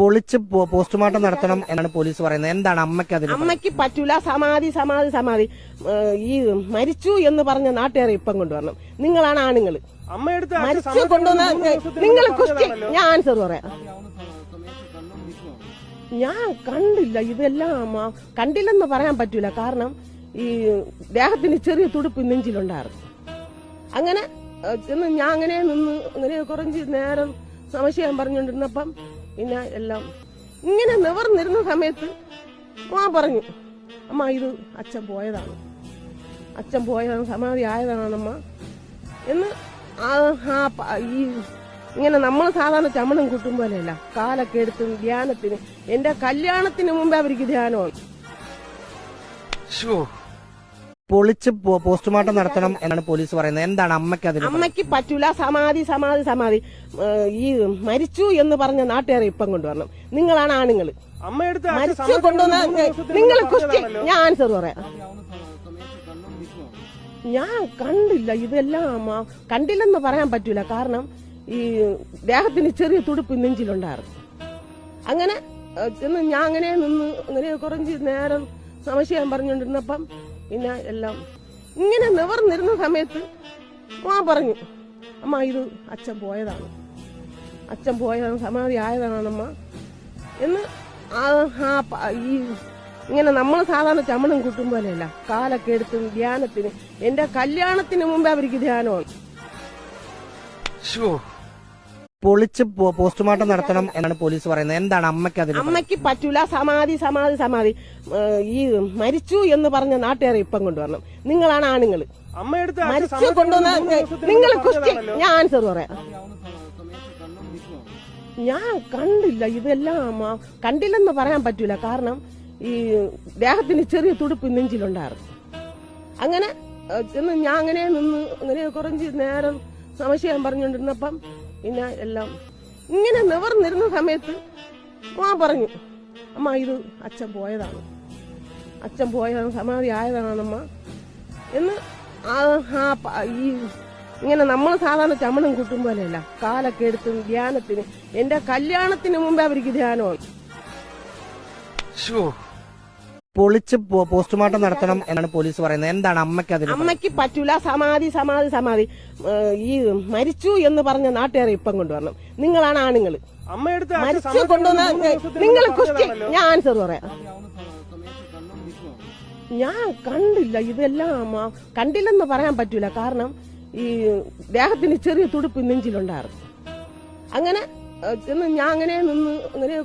പൊളിച്ച് പോസ്റ്റ്മോർട്ടം നടത്തണം എന്നാണ് പോലീസ് പറയുന്നത്. എന്താണ് അമ്മയ്ക്ക് അതിന് അമ്മയ്ക്ക് പറ്റൂല. സമാധി സമാധി സമാധി. ഈ മരിച്ചു എന്ന് പറഞ്ഞ നാട്ടുകാരെ ഇപ്പം കൊണ്ടുവരണം. നിങ്ങളാണ് ആണുങ്ങൾ. മരിച്ചു കൊണ്ടുവന്ന നിങ്ങൾ ക്വസ്റ്റ്യൻ ഞാൻ ആൻസർ പറയാം. ഞാൻ കണ്ടില്ല ഇതെല്ലാം കണ്ടില്ലെന്ന് പറയാൻ പറ്റൂല. കാരണം ഈ ദേഹത്തിന് ചെറിയ തുടുപ്പ് നെഞ്ചിലുണ്ടായിരുന്നു. അങ്ങനെ ഞാൻ അങ്ങനെ നിന്ന് അങ്ങനെ കുറഞ്ഞ് നേരം സംശയം പറഞ്ഞുകൊണ്ടിരുന്നപ്പം പിന്നെ എല്ലാം ഇങ്ങനെ നിവർന്നിരുന്ന സമയത്ത് മാ പറഞ്ഞു അമ്മ ഇത് അച്ഛൻ പോയതാണ്. അച്ഛൻ പോയതാണ് സമാധി ആയതാണമ്മ. എന്ന് ആ ഈ ഇങ്ങനെ നമ്മൾ സാധാരണ ചമ്മണം കൂട്ടും പോലെയല്ല കാലൊക്കെ എടുത്ത് ധ്യാനത്തിന് എന്റെ കല്യാണത്തിന് മുമ്പേ അവർക്ക് ധ്യാനമാണ്. പൊളിച്ച് പോസ്റ്റ്മോർട്ടം നടത്തണം എന്നാണ് പോലീസ് പറയുന്നത്. എന്താണ് അമ്മയ്ക്ക് അതിന് അമ്മയ്ക്ക് പറ്റൂല. സമാധി സമാധി സമാധി. ഈ മരിച്ചു എന്ന് പറഞ്ഞ നാട്ടുകാരെ ഇപ്പം കൊണ്ടുവരണം. നിങ്ങളാണ് ആണുങ്ങൾ. മരിച്ചു കൊണ്ടുവന്ന നിങ്ങൾ ക്വസ്റ്റ്യൻ ഞാൻ ആൻസർ പറയാം. ഞാൻ കണ്ടില്ല ഇതെല്ലാം കണ്ടില്ലെന്ന് പറയാൻ പറ്റൂല. കാരണം ഈ ദേഹത്തിന് ചെറിയ തുടുപ്പ് നെഞ്ചിലുണ്ടായിരുന്നു. അങ്ങനെ ഞാൻ അങ്ങനെ നിന്ന് അങ്ങനെ കുറഞ്ഞ് നേരം സംശയം പറഞ്ഞുകൊണ്ടിരുന്നപ്പം പിന്നെ എല്ലാം ഇങ്ങനെ നിവർന്നിരുന്ന സമയത്ത് മാ പറഞ്ഞു അമ്മ ഇത് അച്ഛൻ പോയതാണ്. അച്ഛൻ പോയതാണ് സമാധി ആയതാണമ്മ. എന്ന് ആ ഈ ഇങ്ങനെ നമ്മൾ സാധാരണ ചമ്മണം കൂട്ടും പോലെയല്ല കാലൊക്കെ എടുത്ത് ധ്യാനത്തിന് എന്റെ കല്യാണത്തിന് മുമ്പേ അവർക്ക് ധ്യാനമാണ്. പൊളിച്ച് പോസ്റ്റ്മോർട്ടം നടത്തണം എന്നാണ് പോലീസ് പറയുന്നത്. എന്താണ് അമ്മയ്ക്ക് അതിന് അമ്മയ്ക്ക് പറ്റൂല. സമാധി സമാധി സമാധി. ഈ മരിച്ചു എന്ന് പറഞ്ഞ നാട്ടുകാരെ ഇപ്പം കൊണ്ടുവരണം. നിങ്ങളാണ് ആണുങ്ങൾ മരിച്ചു കൊണ്ടുവന്ന നിങ്ങൾ ക്വസ്റ്റ്യൻ ഞാൻ ആൻസർ പറയാം. ഞാൻ കണ്ടില്ല ഇതെല്ലാം കണ്ടില്ലെന്ന് പറയാൻ പറ്റൂല. കാരണം ഈ ദേഹത്തിന് ചെറിയ തുടുപ്പ് നെഞ്ചിലുണ്ടായിരുന്നു. അങ്ങനെ ഞാൻ അങ്ങനെ നിന്ന് അങ്ങനെ കുറഞ്ഞ് നേരം സംശയം പറഞ്ഞുകൊണ്ടിരുന്നപ്പം പിന്നെ എല്ലാം ഇങ്ങനെ നിവർന്നിരുന്ന സമയത്ത് മാ പറഞ്ഞു അമ്മ ഇത് അച്ഛൻ പോയതാണ്. അച്ഛൻ പോയതാണ് സമാധി ആയതാണമ്മ എന്ന് ആ ഈ ഇങ്ങനെ നമ്മൾ സാധാരണ ചമ്മണം കൂട്ടും പോലെയല്ല കാലൊക്കെ എടുത്ത് ധ്യാനത്തിന് എന്റെ കല്യാണത്തിന് മുമ്പേ അവർക്ക് ധ്യാനമാണ്. പൊളിച്ച് പോസ്റ്റ്മോർട്ടം നടത്തണം എന്നാണ് പോലീസ് പറയുന്നത്. എന്താണ് അമ്മയ്ക്ക് അതിന് അമ്മയ്ക്ക് പറ്റൂല. സമാധി സമാധി സമാധി. ഈ മരിച്ചു എന്ന് പറഞ്ഞ നാട്ടുകാരെ ഇപ്പം കൊണ്ടുവരണം. നിങ്ങളാണ് ആണുങ്ങൾ മരിച്ചു കൊണ്ടുവന്ന നിങ്ങൾ ക്വസ്റ്റ്യൻ ഞാൻ ആൻസർ പറയാം. ഞാൻ കണ്ടില്ല ഇതെല്ലാം കണ്ടില്ലെന്ന് പറയാൻ പറ്റൂല. കാരണം ഈ ദേഹത്തിന് ചെറിയ തുടുപ്പ് നെഞ്ചിലുണ്ടായിരുന്നു. അങ്ങനെ ഞാൻ അങ്ങനെ നിന്ന് അങ്ങനെ